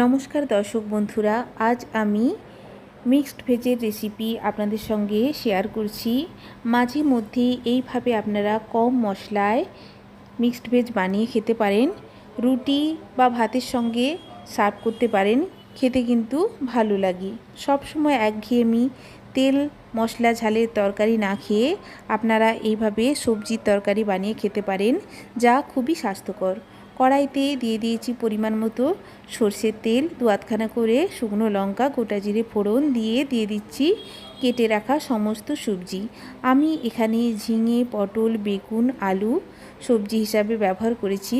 নমস্কার দর্শক বন্ধুরা, আজ আমি মিক্সড ভেজের রেসিপি আপনাদের সঙ্গে শেয়ার করছি। মাঝে মধ্যে এইভাবে আপনারা কম মশলায় মিক্সড ভেজ বানিয়ে খেতে পারেন। রুটি বা ভাতের সঙ্গে সার্ভ করতে পারেন, খেতে কিন্তু ভালো লাগে। সবসময় একঘেয়েমি তেল, মশলা, ঝালের তরকারি না খেয়ে আপনারা এইভাবে সবজির তরকারি বানিয়ে খেতে পারেন, যা খুবই স্বাস্থ্যকর। কড়াইতে দিয়ে দিয়েছি পরিমাণ মতো সর্ষের তেল, দু আধখানা করে শুকনো লঙ্কা, গোটা জিরে ফোড়ন দিয়ে দিয়ে দিচ্ছি কেটে রাখা সমস্ত সবজি। আমি এখানে ঝিঙে, পটল, বেগুন, আলু সবজি হিসাবে ব্যবহার করেছি।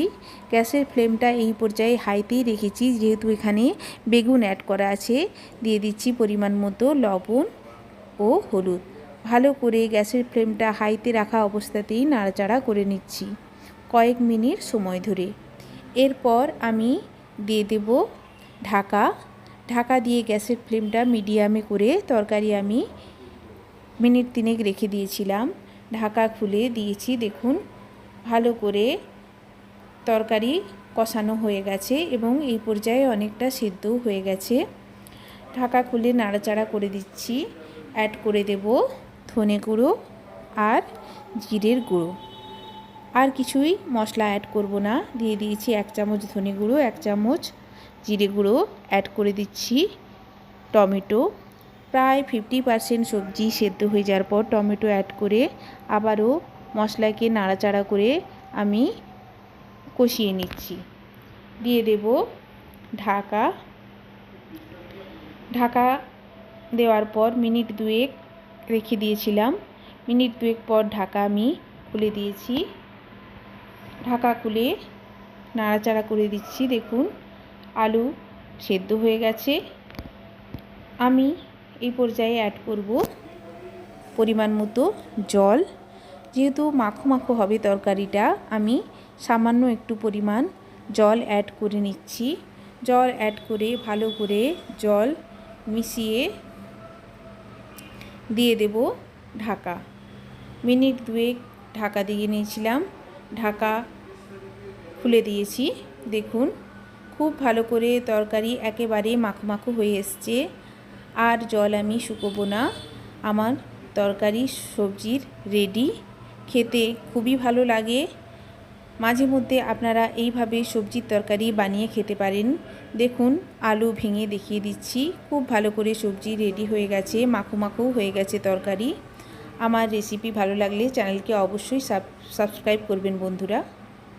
গ্যাসের ফ্লেমটা এই পর্যায়ে হাইতেই রেখেছি, যেহেতু এখানে বেগুন অ্যাড করা আছে। দিয়ে দিচ্ছি পরিমাণ মতো লবণ ও হলুদ। ভালো করে গ্যাসের ফ্লেমটা হাইতে রাখা অবস্থাতেই নাড়াচাড়া করে নিচ্ছি। কয়েক মিনিট সময় ধরে। এরপর আমি দিয়ে দেব ঢাকা। ঢাকা দিয়ে গ্যাসের ফ্লেমটা মিডিয়ামে করে তরকারি আমি মিনিট তিনেক রেখে দিয়েছিলাম। ঢাকা খুলে দিয়েছি, দেখুন। ভালো করে তরকারি কষানো হয়ে গেছে এবং এই পর্যায়ে অনেকটা সিদ্ধও হয়ে গেছে। ঢাকা খুলে নাড়াচাড়া করে দিচ্ছি। অ্যাড করে দেব ধনে গুঁড়ো আর জিরের গুঁড়ো। আর কিছুই মশলা অ্যাড করব না। দিয়ে দিয়েছি এক চামচ ধনে গুঁড়ো, এক চামচ জিরে গুঁড়ো অ্যাড করে দিচ্ছি টমেটো। প্রায় ফিফটি পারসেন্ট সবজি সেদ্ধ হয়ে যাওয়ার পর টমেটো অ্যাড করে আবারও মশলাকে নাড়াচাড়া করে আমি কষিয়ে নিচ্ছি। দিয়ে দেব ঢাকা। ঢাকা দেওয়ার পর মিনিট দুয়েক রেখে দিয়েছিলাম। মিনিট দুয়েক পর ঢাকা আমি খুলে দিয়েছি। ঢাকা খুলে নাড়াচাড়া করে দিচ্ছি, দেখুন। আলু সেদ্ধ হয়ে গেছে। আমি এই পর্যায়ে অ্যাড করব পরিমাণ মতো জল। যেহেতু মাখো মাখো হবে তরকারিটা, আমি সামান্য একটু পরিমাণ জল অ্যাড করে নিচ্ছি। জল অ্যাড করে ভালো করে জল মিশিয়ে দিয়ে দেব ঢাকা। মিনিট দুয়েক ঢাকা দিয়ে নিয়েছিলাম। ঢাকা খুলে দিয়েছি। দেখুন, খুব ভালো করে তরকারি একেবারে মাখো মাখো হয়ে এসছে। আর জল আমি শুকোবো না। আমার তরকারি, সবজির রেডি খেতে খুবই ভালো লাগে। মাঝে মধ্যে আপনারা এইভাবে সবজির তরকারি বানিয়ে খেতে পারেন। দেখুন, আলু ভেঙে দেখিয়ে দিচ্ছি। খুব ভালো করে সবজি রেডি হয়ে গেছে, মাখো মাখো হয়ে গেছে তরকারি। আমার রেসিপি ভালো লাগলে চ্যানেলকে অবশ্যই সাবস্ক্রাইব করবেন বন্ধুরা।